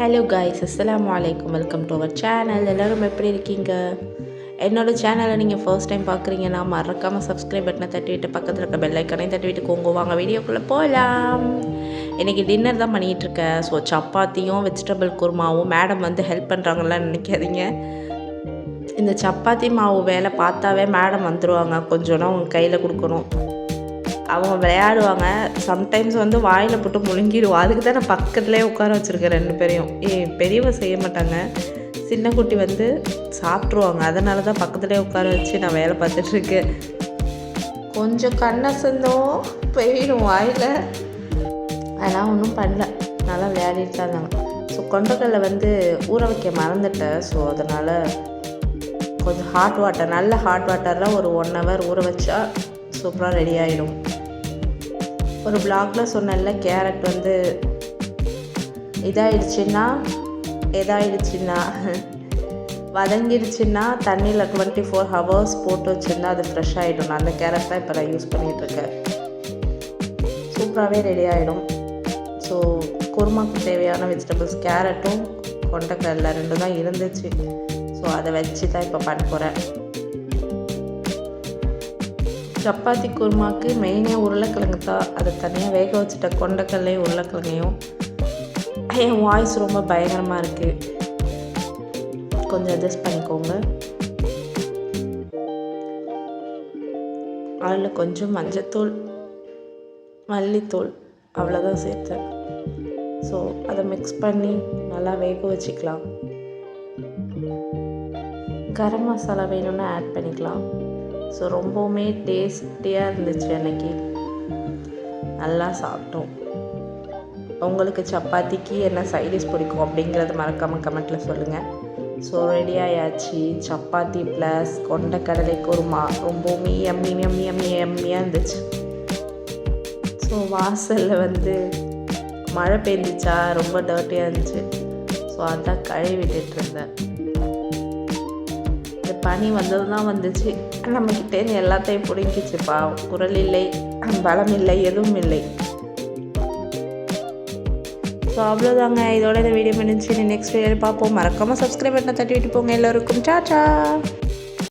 Hello guys அஸ்லாம் அலைக்கும் welcome to our channel எல்லோரும் எப்படி இருக்கீங்க? என்னோட சேனலை நீங்கள் ஃபர்ஸ்ட் டைம் பார்க்குறீங்கன்னா மறக்காமல் சப்ஸ்கிரைப் பட்டனை தட்டிவிட்டு பக்கத்தில் இருக்க பெல் ஐக்கனையும் தட்டிவிட்டு கோங்க வாங்க வீடியோக்குள்ளே போகலாம் இன்றைக்கி டின்னர் தான் பண்ணிகிட்டு இருக்கேன் ஸோ சப்பாத்தியும் வெஜிடபிள் குருமாவும் மேடம் வந்து ஹெல்ப் பண்ணுறாங்களான்னு நினைக்காதீங்க. இந்த சப்பாத்தி மாவு வேலை பார்த்தாவே மேடம் வந்துடுவாங்க கொஞ்சம்னா உங்கள் கையில் கொடுக்கணும். அவங்க விளையாடுவாங்க. சம்டைம்ஸ் வந்து வாயில் போட்டு முழுங்கிடுவோம் அதுக்கு தான் நான் பக்கத்துலேயே உட்கார வச்சுருக்கேன் ரெண்டு பேரையும். ஏ பெரியவ செய்ய மாட்டாங்க. சின்ன குட்டி வந்து சாப்பிட்ருவாங்க அதனால தான் பக்கத்துலேயே உட்கார வச்சு நான் வேலை பார்த்துட்ருக்கேன் கொஞ்சம் கண்ணசந்தோம் போயிடும் வாயில். அதெல்லாம் ஒன்றும் பண்ணல. நல்லா விளையாடிட்டு தான் இருந்தாங்க ஸோ கொண்டக்கடலை வந்து ஊற வைக்க மறந்துட்டேன். ஸோ அதனால் கொஞ்சம் ஹாட் வாட்டர் நல்ல ஹாட் வாட்டரில் ஒரு ஒன் ஹவர் ஊற வச்சா சூப்பராக ரெடி ஆகிடும் ஒரு பிளாக்ல சொன்னல கேரட் வந்து இதாயிடுச்சுன்னா எதாயிடுச்சுன்னா வதங்கிடுச்சுன்னா தண்ணியில் டுவெண்ட்டி ஃபோர் ஹவர்ஸ் போட்டு வச்சுருந்தா அது ஃப்ரெஷ் ஆகிடும் நல்ல கேரட் தான் இப்போ நான் யூஸ் பண்ணிகிட்ருக்கேன் சூப்பராகவே ரெடி ஆகிடும் ஸோ குருமாக்கு தேவையான வெஜிடபிள்ஸ் கேரட்டும் கொண்டக்கடலை ரெண்டும் தான் இருந்துச்சு. ஸோ அதை வச்சு தான் இப்போ பண்ண போகிறேன் சப்பாத்தி குருமாவுக்கு மெயினாக உருளைக்கிழங்கு தான். அதை தனியாக வேக வச்சுட்ட கொண்டக்கல்லையும் உருளைக்கிழங்கையும். என் வாய்ஸ் ரொம்ப பயங்கரமாக இருக்குது கொஞ்சம் அட்ஜஸ்ட் பண்ணிக்கோங்க. அதில் கொஞ்சம் மஞ்சத்தூள் மல்லித்தூள் அவ்வளோதான் சேர்த்தேன். ஸோ அதை மிக்ஸ் பண்ணி நல்லா வேக வச்சுக்கலாம். கரம் மசாலா வேணும்னா ஆட் பண்ணிக்கலாம். ஸோ ரொம்பவுமே டேஸ்டியாக இருந்துச்சு அன்னைக்கு நல்லா சாப்பிட்டோம். உங்களுக்கு சப்பாத்திக்கு என்ன சைடிஷ் பிடிக்கும் அப்படிங்கிறத மறக்காமல் கமெண்ட்டில் சொல்லுங்கள் ஸோ ரெடி ஆயாச்சு. சப்பாத்தி ப்ளஸ் கொண்ட கடலை குருமா ரொம்பவுமே எம்மி எம்மி எம்மி எம்மியாக இருந்துச்சு. ஸோ வாசலில் வந்து மழை பெஞ்சிச்சா ரொம்ப டர்ட்டியாக இருந்துச்சு. ஸோ அதான் கழுவி விட்டுட்டு இருந்தேன். பனி வந்தது தான் வந்துச்சு நம்மக்கிட்டேருந்து எல்லாத்தையும் பிடிங்கிச்சுப்பா குரல் இல்லை பலம் இல்லை எதுவும் இல்லை. ஸோ அவ்வளோதாங்க இதோட இந்த வீடியோ முடிஞ்சு நெக்ஸ்ட் வீடியோ பார்ப்போம். மறக்காமல் சப்ஸ்கிரைப் பண்ண தட்டி விட்டு போங்க. எல்லோருக்கும் சாச்சா